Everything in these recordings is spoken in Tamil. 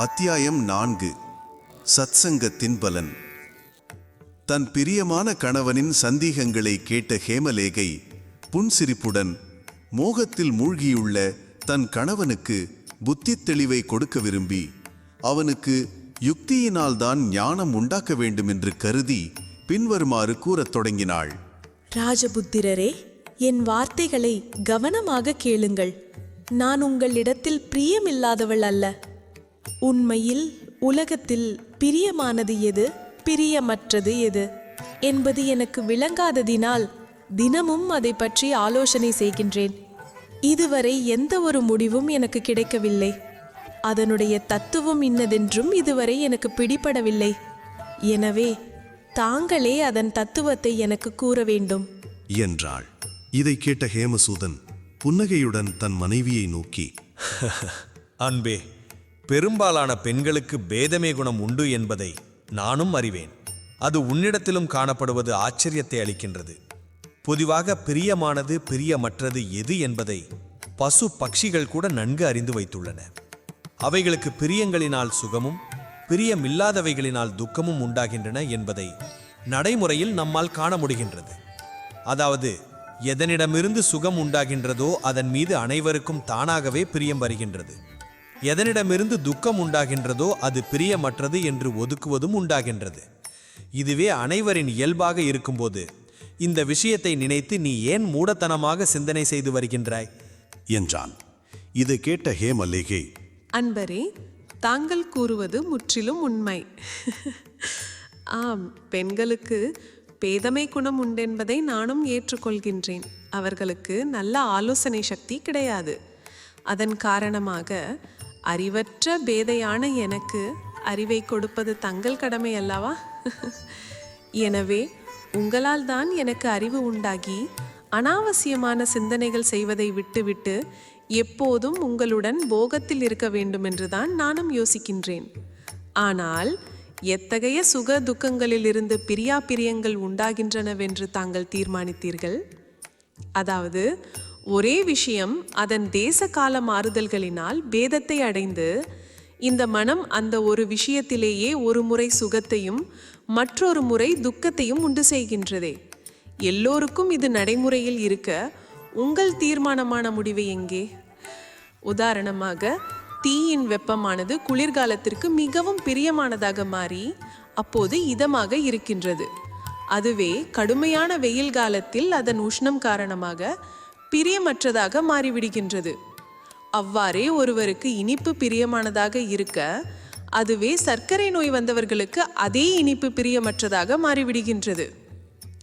அத்தியாயம் நான்கு. சத்சங்கத்தின் பலன். தன் பிரியமான கணவனின் சந்தேகங்களை கேட்ட ஹேமலேகை புன்சிரிப்புடன் மோகத்தில் மூழ்கியுள்ள தன் கணவனுக்கு புத்தி தெளிவை கொடுக்க விரும்பி அவனுக்கு யுக்தியினால்தான் ஞானம் உண்டாக்க வேண்டும் என்று கருதி பின்வருமாறு கூறத் தொடங்கினாள். ராஜபுத்திரரே என் வார்த்தைகளை கவனமாக கேளுங்கள். நான் உங்களிடத்தில் பிரியமில்லாதவள் அல்ல. உண்மையில் உலகத்தில் பிரியமானது எது? பிரியமற்றது எது? என்பது எனக்கு விளங்காததினால் தினமும் அதை பற்றி ஆலோசனை செய்கின்றேன். இதுவரை எந்த ஒரு முடிவும் எனக்கு கிடைக்கவில்லை. அதனுடைய தத்துவம் இன்னதென்றும் இதுவரை எனக்கு பிடிபடவில்லை. எனவே தாங்களே அதன் தத்துவத்தை எனக்கு கூற வேண்டும். என்றாள். இதை கேட்ட ஹேமசூதன் புன்னகையுடன் தன் மனைவியை நோக்கி அன்பே பெரும்பாலான பெண்களுக்கு பேதமே குணம் உண்டு என்பதை நானும் அறிவேன். அது உன்னிடத்திலும் காணப்படுவது ஆச்சரியத்தை அளிக்கின்றது. பொதுவாக பிரியமானது பிரியமற்றது எது என்பதை பசு பட்சிகள் கூட நன்கு அறிந்து வைத்துள்ளன. அவைகளுக்கு பிரியங்களினால் சுகமும் பிரியமில்லாதவைகளினால் துக்கமும் உண்டாகின்றன என்பதை நடைமுறையில் நம்மால் காண முடிகின்றது. அதாவது எதனிடமிருந்து சுகம் உண்டாகின்றதோ அதன் மீது அனைவருக்கும் தானாகவே பிரியம் வருகின்றது. எதனிடமிருந்து துக்கம் உண்டாகின்றதோ அது பிரியமற்றது என்று ஒதுக்குவதும் உண்டாகின்றது. இதுவே அனைவரின் இயல்பாக இருக்கும்போது இந்த விஷயத்தை நினைத்து நீ ஏன் மூடத்தனமாக சிந்தனை செய்து வருகின்றாய்? என்றான். இதை கேட்ட ஹேமலேகை அன்பரே தாங்கள் கூறுவது முற்றிலும் உண்மை. ஆம் பெண்களுக்கு பேதமை குணம் உண்டென்பதை நானும் ஏற்றுக்கொள்கின்றேன். அவர்களுக்கு நல்ல ஆலோசனை சக்தி கிடையாது. அதன் காரணமாக அறிவற்ற பேதையான எனக்கு அறிவை கொடுப்பது தங்கள் கடமை அல்லவா? எனவே உங்களால் தான் எனக்கு அறிவு உண்டாகி அனாவசியமான சிந்தனைகள் செய்வதை விட்டுவிட்டு எப்போதும் உங்களுடன் போகத்தில் இருக்க வேண்டும் என்றுதான் நானும் யோசிக்கின்றேன். ஆனால் எத்தகைய சுக துக்கங்களிலிருந்து பிரியா பிரியங்கள் உண்டாகின்றனவென்று தாங்கள் தீர்மானித்தீர்கள்? அதாவது ஒரே விஷயம் அதன் தேச கால மாறுதல்களினால் பேதத்தை அடைந்து இந்த மனம் அந்த ஒரு விஷயத்திலேயே ஒரு முறை சுகத்தையும் மற்றொரு முறை துக்கத்தையும் உண்டு செய்கின்றதே. எல்லோருக்கும் இது நடைமுறையில் இருக்க உங்கள் தீர்மானமான முடிவு எங்கே? உதாரணமாக தீயின் வெப்பமானது குளிர்காலத்திற்கு மிகவும் பிரியமானதாக மாறி அப்போது இதமாக இருக்கின்றது. அதுவே கடுமையான வெயில் காலத்தில் அதன் உஷ்ணம் காரணமாக பிரியமற்றதாக மாறிவிடுகின்றது. அவ்வாறே ஒருவருக்கு இனிப்பு பிரியமானதாக இருக்க அதுவே சர்க்கரை நோய் வந்தவர்களுக்கு அதே இனிப்பு பிரியமற்றதாக மாறிவிடுகின்றது.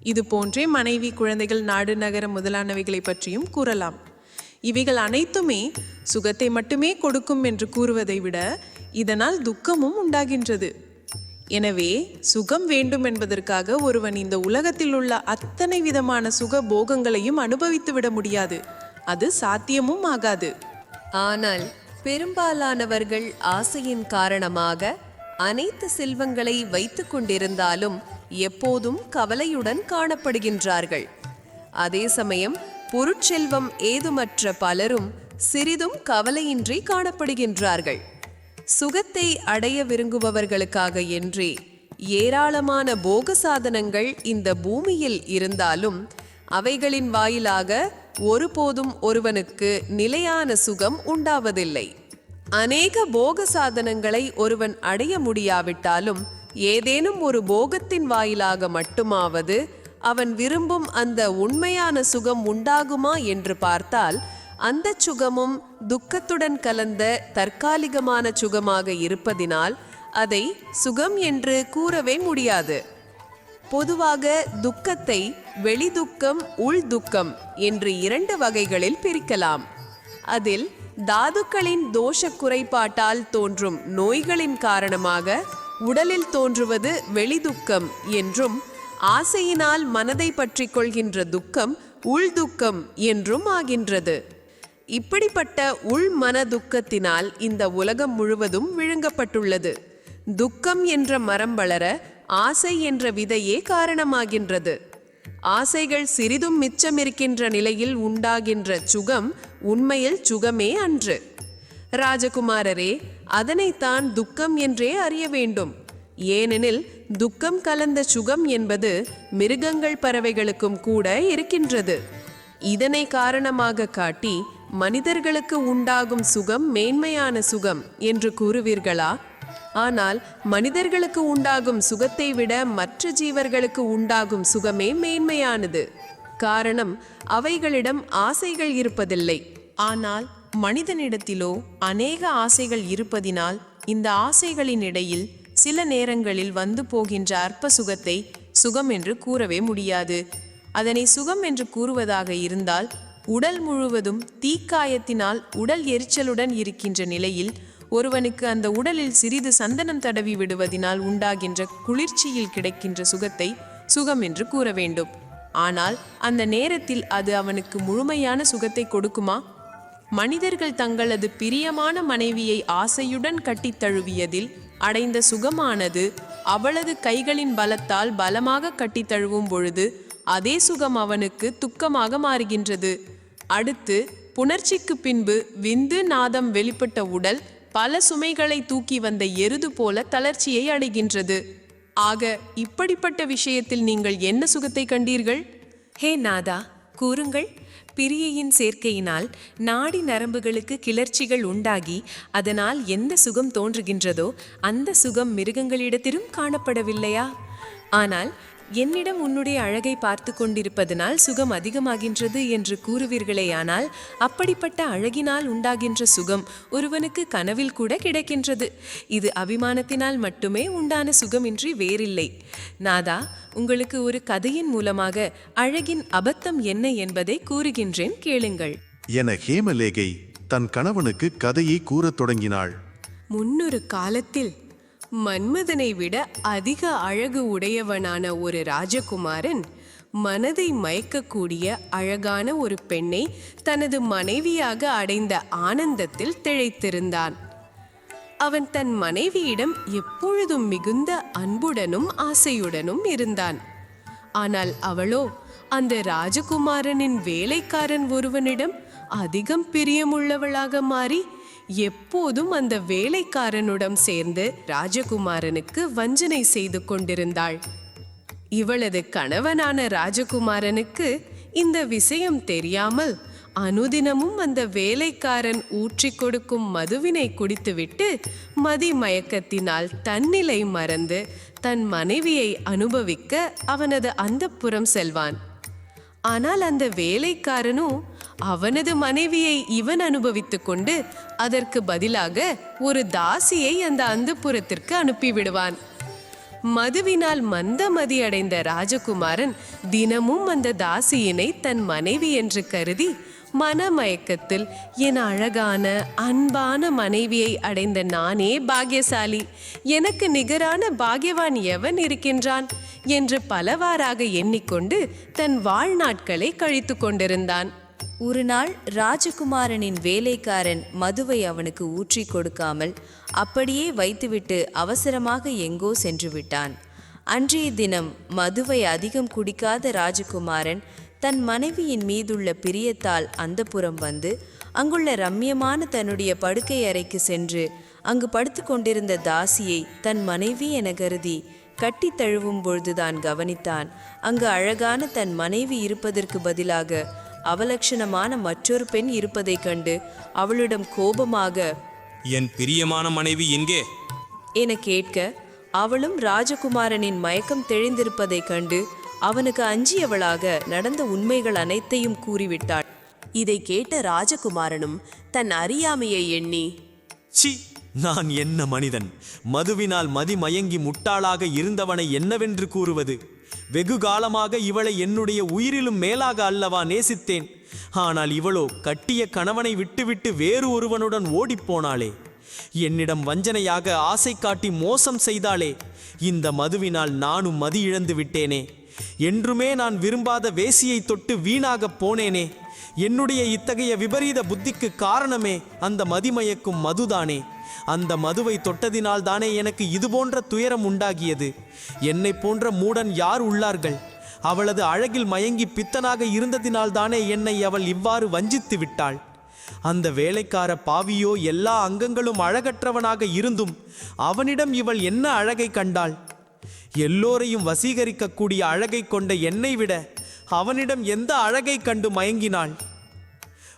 இது போன்றே மனைவி குழந்தைகள் நாடு நகரம் முதலானவைகளை பற்றியும் கூறலாம். இவைகள் அனைத்துமே சுகத்தை மட்டுமே கொடுக்கும் என்று கூறுவதை விட இதனால் துக்கமும் உண்டாகின்றது. எனவே சுகம் வேண்டும் என்பதற்காக ஒருவன் இந்த உலகத்தில் உள்ள அத்தனை விதமான சுக போகங்களையும் அனுபவித்து விட முடியாது. அது சாத்தியமும் ஆகாது. ஆனால் பெரும்பாலானவர்கள் ஆசையின் காரணமாக அனைத்து செல்வங்களை வைத்துக் கொண்டிருந்தாலும் எப்போதும் கவலையுடன் காணப்படுகின்றார்கள். அதே சமயம் பொருட்செல்வம் ஏதுமற்ற பலரும் சிறிதும் கவலையின்றி காணப்படுகின்றார்கள். சுகத்தை அடைய விரும்புபவர்களுக்காக என்றே ஏராளமான போக சாதனங்கள் இந்த பூமியில் இருந்தாலும் அவைகளின் வாயிலாக ஒருபோதும் ஒருவனுக்கு நிலையான சுகம் உண்டாவதில்லை. அநேக போக சாதனங்களை ஒருவன் அடைய முடியாவிட்டாலும் ஏதேனும் ஒரு போகத்தின் வாயிலாக மட்டுமாவது அவன் விரும்பும் அந்த உண்மையான சுகம் உண்டாகுமா என்று பார்த்தால் அந்த சுகமும் துக்கத்துடன் கலந்த தற்காலிகமான சுகமாக இருப்பதினால் அதை சுகம் என்று கூறவே முடியாது. பொதுவாக துக்கத்தை வெளிதுக்கம் உள்துக்கம் என்று இரண்டு வகைகளில் பிரிக்கலாம். அதில் தாதுக்களின் தோஷ குறைபாட்டால் தோன்றும் நோய்களின் காரணமாக உடலில் தோன்றுவது வெளிதுக்கம் என்றும் ஆசையினால் மனதை பற்றிக் கொள்கின்ற துக்கம் உள்துக்கம் என்றும் ஆகின்றது. இப்படிப்பட்ட உள் மன துக்கத்தினால் இந்த உலகம் முழுவதும் விழுங்கப்பட்டுள்ளது. துக்கம் என்ற மரம் வளர ஆசை என்ற விதையே காரணமாகின்றது. ஆசைகள் சிறிதும் மிச்சமிருக்கின்ற நிலையில் உண்டாகின்ற சுகம் உண்மையில் சுகமே அன்று. ராஜகுமாரரே அதனைத்தான் துக்கம் என்றே அறிய வேண்டும். ஏனெனில் துக்கம் கலந்த சுகம் என்பது மிருகங்கள் பறவைகளுக்கும் கூட இருக்கின்றது. இதனை காரணமாக காட்டி மனிதர்களுக்கு உண்டாகும் சுகம் மேன்மையான சுகம் என்று கூறுவீர்களா? ஆனால் மனிதர்களுக்கு உண்டாகும் சுகத்தை விட மற்ற ஜீவர்களுக்கு உண்டாகும் சுகமே மேன்மையானது. காரணம் அவைகளிடம் ஆசைகள் இருப்பதில்லை. ஆனால் மனிதனிடத்திலோ அநேக ஆசைகள் இருப்பதினால் இந்த ஆசைகளின் இடையில் சில நேரங்களில் வந்து போகின்ற அற்ப சுகத்தை சுகம் என்று கூறவே முடியாது. அதனை சுகம் என்று கூறுவதாக இருந்தால் உடல் முழுவதும் தீக்காயத்தினால் உடல் எரிச்சலுடன் இருக்கின்ற நிலையில் ஒருவனுக்கு அந்த உடலில் சிறிது சந்தனம் தடவி விடுவதினால் உண்டாகின்ற குளிர்ச்சியில் கிடைக்கின்ற சுகத்தை சுகம் என்று கூற வேண்டும். ஆனால் அந்த நேரத்தில் அது அவனுக்கு முழுமையான சுகத்தை கொடுக்குமா? மனிதர்கள் தங்களது பிரியமான மனைவியை ஆசையுடன் கட்டித் தழுவியதில் அடைந்த சுகமானது அவளது கைகளின் பலத்தால் பலமாக கட்டித் தழுவும் பொழுது அதே சுகம் அவனுக்கு துக்கமாக மாறுகின்றது. அடுத்து புணர்ச்சிக்கு பின்பு விந்து நாதம் வெளிப்பட்ட உடல் பல சுமைகளை தூக்கி வந்த எருது போல தளர்ச்சியை அடைகின்றது. ஆக இப்படிப்பட்ட விஷயத்தில் நீங்கள் என்ன சுகத்தை கண்டீர்கள்? ஹே நாதா கூறுங்கள். பிரியையின் சேர்க்கையினால் நாடி நரம்புகளுக்கு கிளர்ச்சிகள் உண்டாகி அதனால் எந்த சுகம் தோன்றுகின்றதோ அந்த சுகம் மிருகங்களிடத்திலும் காணப்படவில்லையா? ஆனால் என்னிடம் உன்னுடைய அழகை பார்த்து கொண்டிருப்பதனால் சுகம் அதிகமாகின்றது என்று கூறுவீர்களேயானால் அப்படிப்பட்ட அழகினால் உண்டாகின்ற சுகம் ஒருவனுக்கு கனவில் கூட கிடைக்கின்றது. இது அபிமானத்தினால் மட்டுமே உண்டான சுகமின்றி வேறில்லை. நாதா உங்களுக்கு ஒரு கதையின் மூலமாக அழகின் அபத்தம் என்ன என்பதை கூறுகின்றேன் கேளுங்கள். என ஹேமலேகை தன் கணவனுக்கு கதையை கூறத் தொடங்கினாள். முன்னொரு காலத்தில் மன்மதனை விட அதிக அழகு உடையவனான ஒரு ராஜகுமாரன் மனதை மயக்கக்கூடிய அழகான ஒரு பெண்ணை தனது மனைவியாக அடைந்த ஆனந்தத்தில் திழைத்திருந்தான் அவன் தன் மனைவியிடம் எப்பொழுதும் மிகுந்த அன்புடனும் ஆசையுடனும் இருந்தான். ஆனால் அவளோ அந்த ராஜகுமாரனின் வேலைக்காரன் ஒருவனிடம் அதிகம் பிரியமுள்ளவளாக மாறி எப்போதும் அந்த வேலைக்காரனுடன் சேர்ந்து ராஜகுமாரனுக்கு வஞ்சனை செய்து கொண்டிருந்தாள். இவளது கணவனான ராஜகுமாரனுக்கு இந்த விஷயம் தெரியாமல் அனுதினமும் அந்த வேலைக்காரன் ஊற்றி கொடுக்கும் மதுவினை குடித்துவிட்டு மதி மயக்கத்தினால் தன்னிலை மறந்து தன் மனைவியை அனுபவிக்க அவனது அந்தப்புறம் செல்வான். ஆனால் அந்த வேலைக்காரனும் அவனது மனைவியை இவன் அனுபவித்துக் கொண்டு அதற்கு பதிலாக ஒரு தாசியை அந்த அந்தப்புறத்திற்கு அனுப்பிவிடுவான். மதுவினால் மந்தமதி அடைந்த ராஜகுமாரன் தினமும் அந்த தாசியினை தன் மனைவி என்று கருதி மனமயக்கத்தில் என் அழகான அன்பான மனைவியை அடைந்த நானே பாக்யசாலி எனக்கு நிகரான பாக்யவான் எவன் இருக்கின்றான்? என்று பலவாறாக எண்ணிக்கொண்டு தன் வாழ்நாட்களை கழித்து கொண்டிருந்தான். ஒரு நாள் ராஜகுமாரனின் வேலைக்காரன் மதுவை அவனுக்கு ஊற்றி கொடுக்காமல் அப்படியே வைத்துவிட்டு அவசரமாக எங்கோ சென்று விட்டான். அன்றைய தினம் மதுவை அதிகம் குடிக்காத ராஜகுமாரன் தன் மனைவியின் மீதுள்ள பிரியத்தால் அந்தப்புறம் வந்து அங்குள்ள ரம்யமான தன்னுடைய படுக்கை அறைக்கு சென்று அங்கு படுத்து கொண்டிருந்த தாசியை தன் மனைவி என கருதி கட்டி தழுவும் பொழுதுதான் கவனித்தான். அங்கு அழகான தன் மனைவி இருப்பதற்கு பதிலாக அவலட்சணமான மற்றொரு பெண் இருப்பதைக் கண்டு அவளிடம் கோபமாக என் பிரியமான மனைவி எங்கே? என கேட்க அவளும் ராஜகுமாரனின் மயக்கம் தெளிந்திருப்பதைக் கண்டு அவனுக்கு அஞ்சியவளாக நடந்த உண்மைகள் அனைத்தையும் கூறிவிட்டாள். இதை கேட்ட ராஜகுமாரனும் தன் அறியாமையை எண்ணி சி நான் என்ன மனிதன்? மதுவினால் மதி மயங்கி முட்டாளாக இருந்தவனை என்னவென்று கூறுவது? வெகு காலமாக இவளை என்னுடைய உயிரிலும் மேலாக அல்லவா நேசித்தேன். ஆனால் இவளோ கட்டிய கணவனை விட்டுவிட்டு வேறு ஒருவனுடன் ஓடிப்போனாளே என்னிடம் வஞ்சனையாக ஆசை காட்டி மோசம் செய்தாளே. இந்த மதுவினால் நானும் மதி இழந்து விட்டேனே. என்றுமே நான் விரும்பாத வேசியை தொட்டு வீணாகப் போனேனே. என்னுடைய இத்தகைய விபரீத புத்திக்கு காரணமே அந்த மதிமயக்கும் மதுதானே. அந்த மதுவை தொட்டதினால் தானே எனக்கு இதுபோன்ற துயரம் உண்டாகியது. என்னை போன்ற மூடன் யார் உள்ளார்கள்? அவளது அழகில் மயங்கி பித்தனாக இருந்ததினால் தானே என்னை அவள் இவ்வாறு வஞ்சித்து விட்டாள். அந்த வேலைக்கார பாவியோ எல்லா அங்கங்களும் அழகற்றவனாக இருந்தும் அவனிடம் இவள் என்ன அழகை கண்டாள்? எல்லோரையும் வசீகரிக்கக்கூடிய அழகை கொண்ட என்னை விட அவனிடம் எந்த அழகை கண்டு மயங்கினாள்?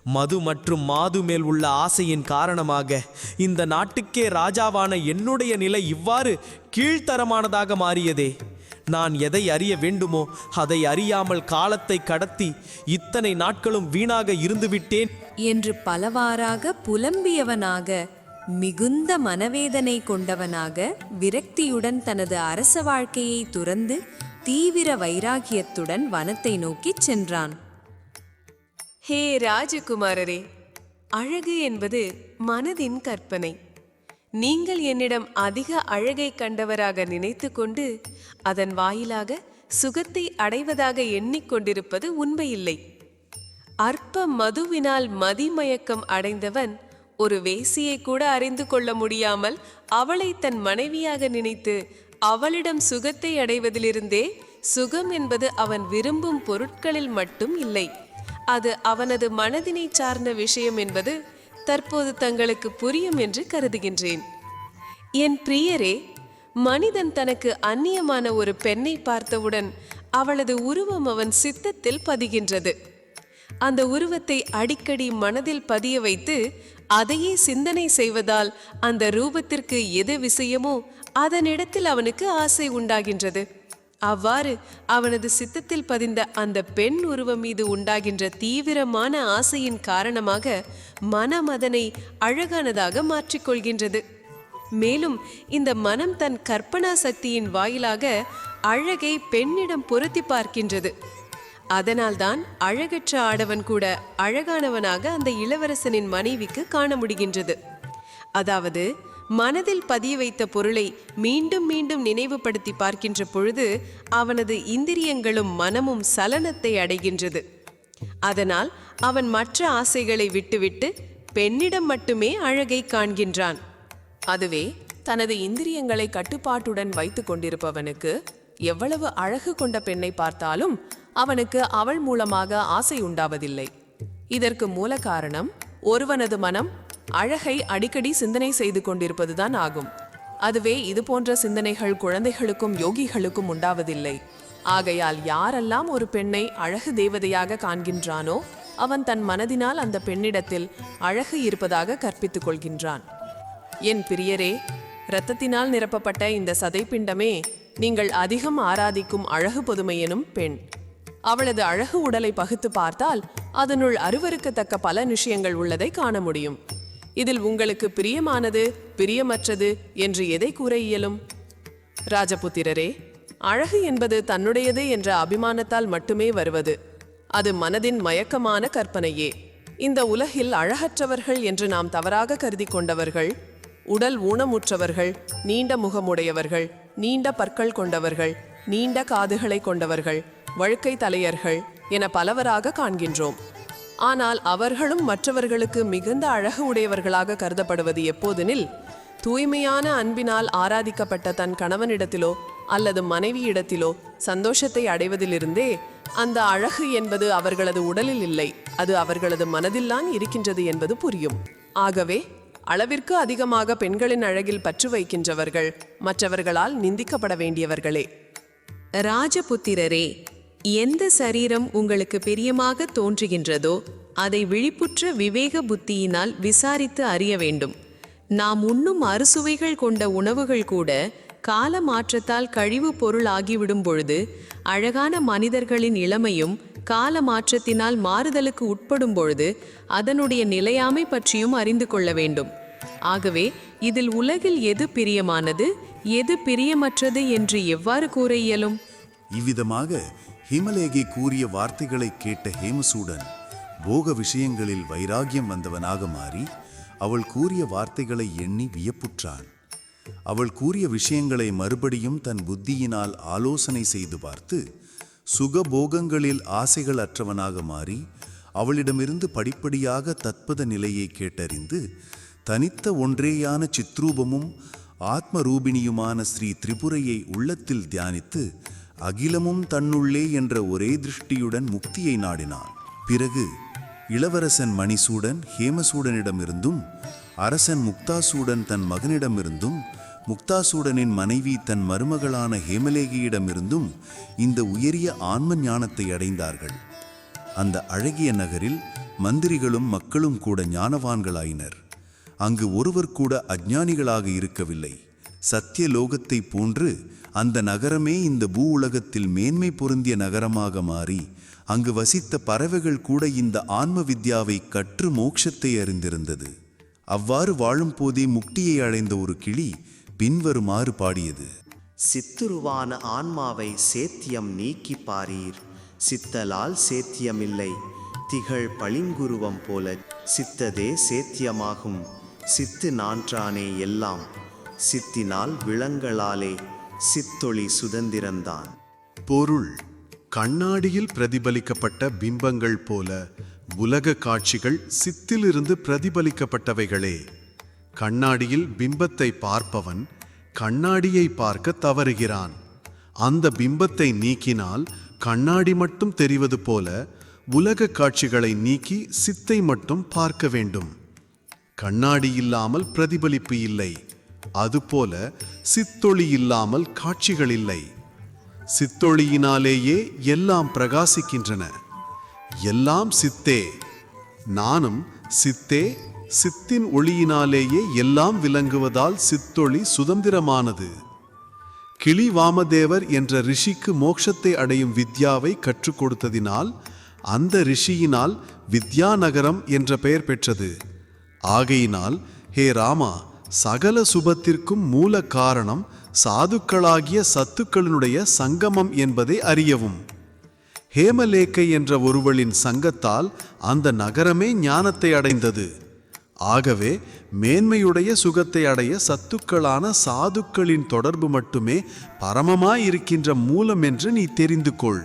மது மற்றும் மாது மேல் உள்ள ஆசையின் காரணமாக இந்த நாட்டுக்கே ராஜாவான என்னுடைய நிலை இவ்வாறு கீழ்த்தரமானதாக மாறியதே. நான் எதை அறிய வேண்டுமோ அதை அறியாமல் காலத்தை கடத்தி இத்தனை நாட்களும் வீணாக இருந்துவிட்டேன். என்று பலவாறாக புலம்பியவனாக மிகுந்த மனவேதனை கொண்டவனாக விரக்தியுடன் தனது அரச வாழ்க்கையை துறந்து தீவிர வைராகியத்துடன் வனத்தை நோக்கிச் சென்றான். ஹே ராஜகுமாரரே அழகு என்பது மனதின் கற்பனை. நீங்கள் என்னிடம் அதிக அழகை கண்டவராக நினைத்துக்கொண்டு அதன் வாயிலாக சுகத்தை அடைவதாக எண்ணிக்கொண்டிருப்பது உண்மையில்லை. அற்ப மதுவினால் மதிமயக்கம் அடைந்தவன் ஒரு வேசியை கூட அறிந்து கொள்ள முடியாமல் அவளை தன் மனைவியாக நினைத்து அவளிடம் சுகத்தை அடைவதிலிருந்தே சுகம் என்பது அவன் விரும்பும் பொருட்களில் மட்டும் இல்லை. அது அவனது மனதினை சார்ந்த விஷயம் என்பது தற்போது தங்களுக்கு புரியும் என்று கருதுகின்றேன். என் பிரியரே மனிதன் தனக்கு அந்நியமான ஒரு பெண்ணை பார்த்தவுடன் அவளது உருவம் அவன் சித்தத்தில் பதிகின்றது. அந்த உருவத்தை அடிக்கடி மனதில் பதிய வைத்து அதையே சிந்தனை செய்வதால் அந்த ரூபத்திற்கு எது விஷயமோ அதனிடத்தில் அவனுக்கு ஆசை உண்டாகின்றது. அவ்வாறு அவனது சித்தத்தில் பதிந்த அந்த பெண் உருவம் மீது உண்டாகின்ற தீவிரமான ஆசையின் காரணமாக மனம் அதனை அழகானதாக மாற்றிக்கொள்கின்றது மேலும் இந்த மனம் தன் கற்பனா சக்தியின் வாயிலாக அழகை பெண்ணிடம் பொருத்தி பார்க்கின்றது. அதனால்தான் அழகற்ற ஆடவன் கூட அழகானவனாக அந்த இளவரசனின் மனைவிக்கு காண முடிகின்றது. அதாவது மனதில் பதிய வைத்த பொருளை மீண்டும் மீண்டும் நினைவுபடுத்தி பார்க்கின்ற பொழுது அவனது இந்திரியங்களும் மனமும் சலனத்தை அடைகின்றது. அதனால் அவன் மற்ற ஆசைகளை விட்டுவிட்டு பெண்ணிடம் மட்டுமே அழகை காண்கின்றான். அதுவே தனது இந்திரியங்களை கட்டுப்பாட்டுடன் வைத்து கொண்டிருப்பவனுக்கு எவ்வளவு அழகு கொண்ட பெண்ணை பார்த்தாலும் அவனுக்கு அவள் மூலமாக ஆசை உண்டாவதில்லை. இதற்கு மூல காரணம் ஒருவனது மனம் அழகை அடிக்கடி சிந்தனை செய்து கொண்டிருப்பதுதான் ஆகும். அதுவே இது போன்ற சிந்தனைகள் குழந்தைகளுக்கும் யோகிகளுக்கும் உண்டாவதில்லை. ஆகையால் யாரெல்லாம் ஒரு பெண்ணை அழகு தேவதையாக காண்கின்றானோ அவன் தன் மனதினால் அந்த பெண்ணிடத்தில் அழகு இருப்பதாக கற்பித்துக் கொள்கின்றான். என் பிரியரே இரத்தத்தினால் நிரப்பப்பட்ட இந்த சதைப்பிண்டமே நீங்கள் அதிகம் ஆராதிக்கும் அழகு பொதுமையெனும் பெண். அவளது அழகு உடலை பகுத்து பார்த்தால் அதனுள் அருவருக்கத்தக்க பல விஷயங்கள் உள்ளதை காண முடியும். இதில் உங்களுக்கு பிரியமானது பிரியமற்றது என்று எதை கூற இயலும்? ராஜபுத்திரரே அழகு என்பது தன்னுடையது என்ற அபிமானத்தால் மட்டுமே வருவது. அது மனதின் மயக்கமான கற்பனையே. இந்த உலகில் அழகற்றவர்கள் என்று நாம் தவறாக கருதி கொண்டவர்கள் உடல் ஊனமுற்றவர்கள் நீண்ட முகமுடையவர்கள் நீண்ட பற்கள் கொண்டவர்கள் நீண்ட காதுகளை கொண்டவர்கள் வழுக்கை தலையர்கள் என பலவராக காண்கின்றோம். ஆனால் அவர்களும் மற்றவர்களுக்கு மிகுந்த அழகு உடையவர்களாக கருதப்படுவது எப்போதெனில் தூய்மையான அன்பினால் ஆராதிக்கப்பட்ட தன் கணவனிடத்திலோ அல்லது மனைவியிடத்திலோ சந்தோஷத்தை அடைவதிலிருந்தே அந்த அழகு என்பது அவர்களது உடலில் இல்லை அது அவர்களது மனதில்தான் இருக்கின்றது என்பது புரியும். ஆகவே அளவிற்கு அதிகமாக பெண்களின் அழகில் பற்று வைக்கின்றவர்கள் மற்றவர்களால் நிந்திக்கப்பட வேண்டியவர்களே. ராஜபுத்திரரே எந்த சரீரம் உங்களுக்கு பிரியமாக தோன்றுகின்றதோ அதை விழிப்புற்ற விவேக புத்தியினால் விசாரித்து அறிய வேண்டும். நாம் உண்ணும் அறுசுவைகள் கொண்ட உணவுகள் கூட கால மாற்றத்தால் கழிவு பொருள் ஆகிவிடும் பொழுது அழகான மனிதர்களின் இளமையும் கால மாற்றத்தினால் மாறுதலுக்கு உட்படும் பொழுது அதனுடைய நிலையாமை பற்றியும் அறிந்து கொள்ள வேண்டும். ஆகவே இதில் உலகில் எது பிரியமானது எது பிரியமற்றது என்று எவ்வாறு கூற இயலும்? இவ்விதமாக ஹிமலேகி கூறிய வார்த்தைகளை கேட்ட ஹேமசூடன் போக விஷயங்களில் வைராகியம் வந்தவனாக மாறி அவள் கூறிய வார்த்தைகளை எண்ணி வியப்புற்றான். அவள் கூறிய விஷயங்களை மறுபடியும் தன் புத்தியினால் ஆலோசனை செய்து பார்த்து சுகபோகங்களில் ஆசைகள் அற்றவனாக மாறி அவளிடமிருந்து படிப்படியாக தத்பத நிலையை கேட்டறிந்து தனித்த ஒன்றேயான சித்ரூபமும் ஆத்மரூபிணியுமான ஸ்ரீ திரிபுரையை உள்ளத்தில் தியானித்து அகிலமும் தன்னுள்ளே என்ற ஒரே திருஷ்டியுடன் முக்தியை நாடினான். பிறகு இளவரசன் மணிசூடன் ஹேமசூடனிடமிருந்தும் அரசன் முக்தாசூடன் தன் மகனிடமிருந்தும் முக்தாசூடனின் மனைவி தன் மருமகளான ஹேமலேகியிடமிருந்தும் இந்த உயரிய ஆன்ம ஞானத்தை அடைந்தார்கள். அந்த அழகிய நகரில் மந்திரிகளும் மக்களும் கூட ஞானவான்களாயினர். அங்கு ஒருவர் கூட அஜ்ஞானிகளாக இருக்கவில்லை. சத்திய லோகத்தை போன்று அந்த நகரமே இந்த பூ உலகத்தில் மேன்மை பொருந்திய நகரமாக மாறி அங்கு வசித்த பறவைகள் கூட இந்த ஆன்ம வித்யாவை கற்று மோட்சத்தை அறிந்திருந்தது. அவ்வாறு வாழும் போதே முக்தியை அடைந்த ஒரு கிளி பின்வருமாறு பாடியது. சித்துருவான ஆன்மாவை சேத்தியம் நீக்கி பாரீர் சித்தலால் சேத்தியமில்லை திகழ் பளிங்குருவம் போல சித்ததே சேத்தியமாகும் சித்து நான்றானே எல்லாம் சித்தினால் விலங்களாலே சித்தொளி சுதந்திரந்தான். பொருள் கண்ணாடியில் பிரதிபலிக்கப்பட்ட பிம்பங்கள் போல உலக காட்சிகள் சித்திலிருந்து பிரதிபலிக்கப்பட்டவைகளே. கண்ணாடியில் பிம்பத்தை பார்ப்பவன் கண்ணாடியை பார்க்க தவறுகிறான். அந்த பிம்பத்தை நீக்கினால் கண்ணாடி மட்டும் தெரிவது போல உலக காட்சிகளை நீக்கி சித்தை மட்டும் பார்க்க வேண்டும். கண்ணாடி இல்லாமல் பிரதிபலிப்பு இல்லை. அதுபோல சித்தொளி இல்லாமல் காட்சிகள் இல்லை. சித்தொளியினாலேயே எல்லாம் பிரகாசிக்கின்றன. எல்லாம் சித்தே. நானும் சித்தே சித்தின் ஒளியினாலேயே எல்லாம் விளங்குவதால் சித்தொளி சுதந்திரமானது. கிளி வாமதேவர் என்ற ரிஷிக்கு மோட்சத்தை அடையும் வித்யாவை கற்றுக் கொடுத்ததினால் அந்த ரிஷியினால் வித்யாநகரம் என்ற பெயர் பெற்றது. ஆகையினால் ஹே ராமா சகல சுபத்திற்கும் மூல காரணம் சாதுக்களாகிய சத்துக்களினுடைய சங்கமம் என்பதை அறியவும். ஹேமலேக்கை என்ற ஒருவளின் சங்கத்தால் அந்த நகரமே ஞானத்தை அடைந்தது. ஆகவே மேன்மையுடைய சுகத்தை அடைய சத்துக்களான சாதுக்களின் தொடர்பு மட்டுமே பரமமாயிருக்கின்ற மூலம் என்று நீ தெரிந்து கொள்